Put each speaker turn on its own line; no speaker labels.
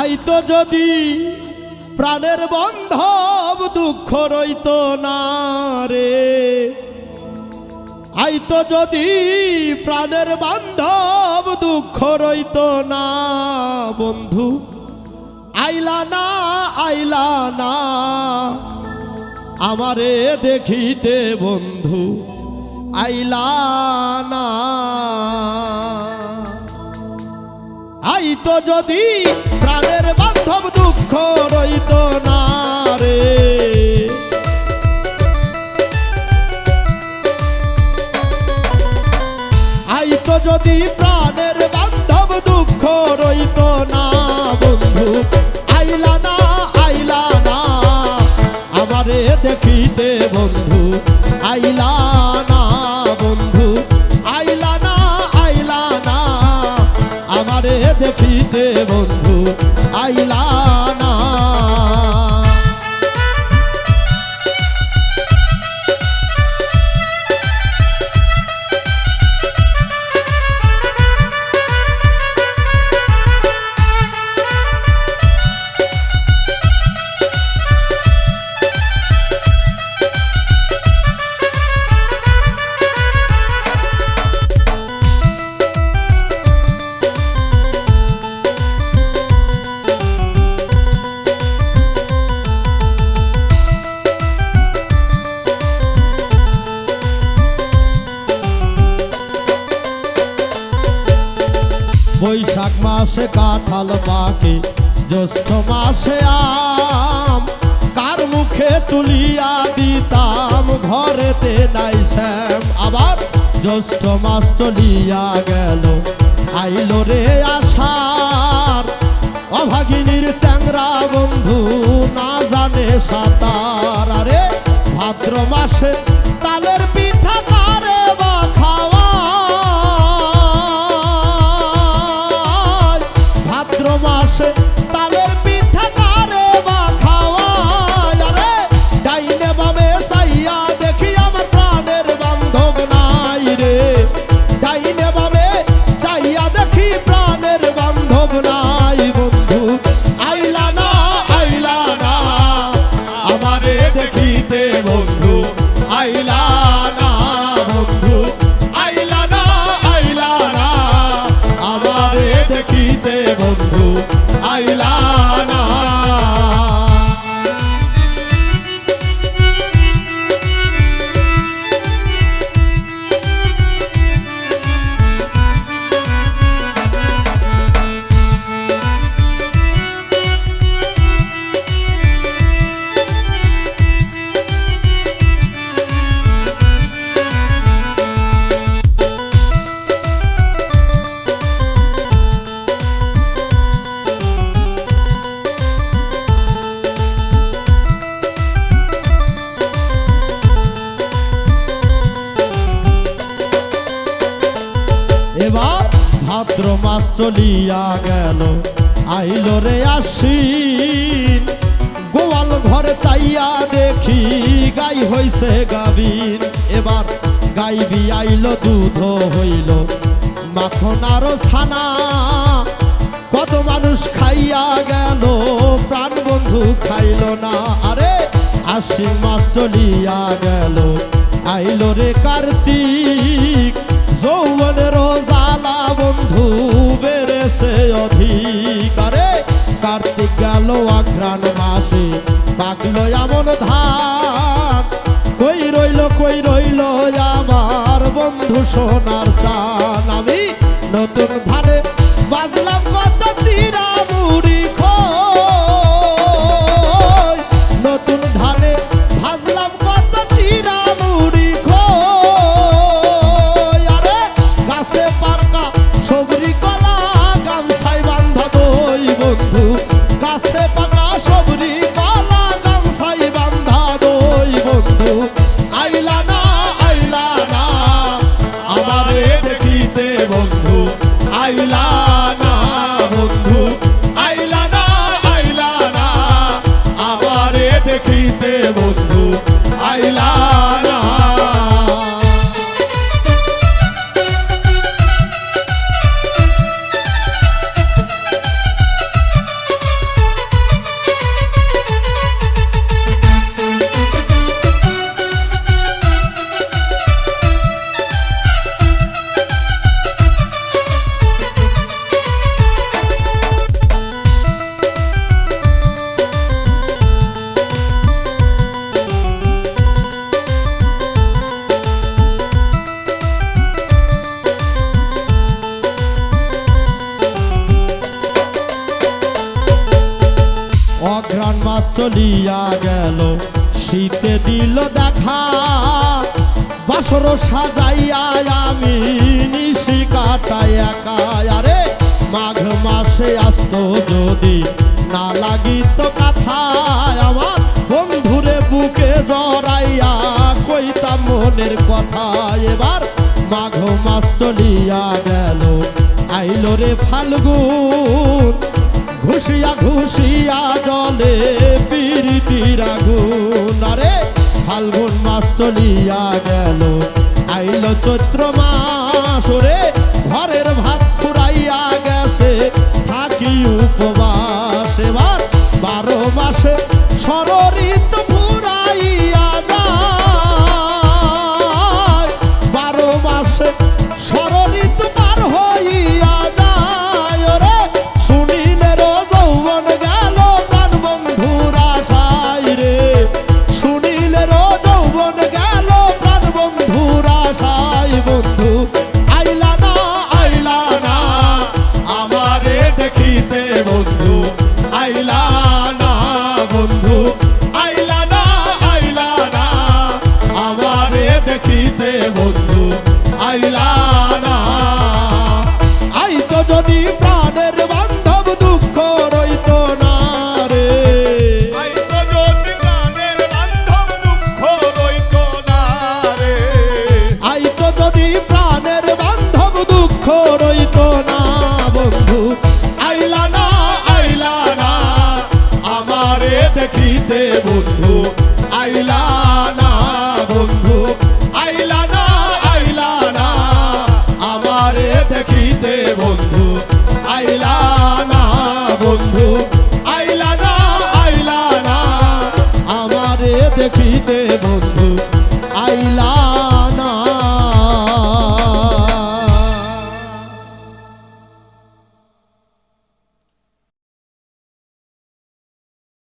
আইতো যদি প্রাণের বন্ধব দুঃখ রইত না রে। আইতো যদি প্রাণের বান্ধব দুঃখ রইত না বন্ধু। আইলা না আইলা না, আমারে দেখিতে বন্ধু। আইলা না। আইতো যদি প্রাণের বান্ধব দুঃখ রইত না রে। আইতো যদি প্রাণের বান্ধব দুঃখ রইত না বন্ধু, আইলা না আইলা না, আমারে দেখিতে বন্ধু। বন্ধু আইলা বৈশাখ মাসে কাঁঠাল পাকে, জ্যৈষ্ঠ মাসে আম। কার মুখে তুলিয়া দিতাম, ঘরেতে নাই শ্যাম। আবার জ্যৈষ্ঠ মাস চলিয়া গেল, আইল রে আষাঢ়। অভাগিনীর চ্যাংরা বন্ধু, না জানে সাঁতার। আইলা না এবার ভাদ্র মাস চলিয়া গেল। আইল রে আশ্বিন, গোয়াল ঘরে চাইয়া দেখি, গাই হইছে গাবিন এবার গাইবি আইল, দুধ হইল। মাখন আরও ছানা, কত মানুষ খাইয়া গেল, প্রাণ বন্ধু খাইল না। আরে, আশ্বিন মাস চলিয়া গেল। আইল রে কার্তিক পাকলো এমন ধান কই রইল কই রইল আমার বন্ধু সোনার চলিয়া গেল। শীতে দিল দেখা, বাসর সাজাইয়া আমি নিশি কাটাই একা। আরে, মাঘ মাসে আসতো যদি না লাগিত কথায় আমার বন্ধুরে বুকে জড়াইয়া কইতা মনের কথা। এবার মাঘ মাস চলিয়া গেল, আইলো রে ফাল্গুন ঘুষিয়া ঘুষিয়া জলে পিরিতির আগুন। ফাল্গুন মাস চলিয়া গেল। আইল চৈত্র মাস রে ঘরের ভাত ফুরাইয়া গেছে। থাকি উপবাস। এবার বারো মাসে সররিত দেখিতে বন্ধু।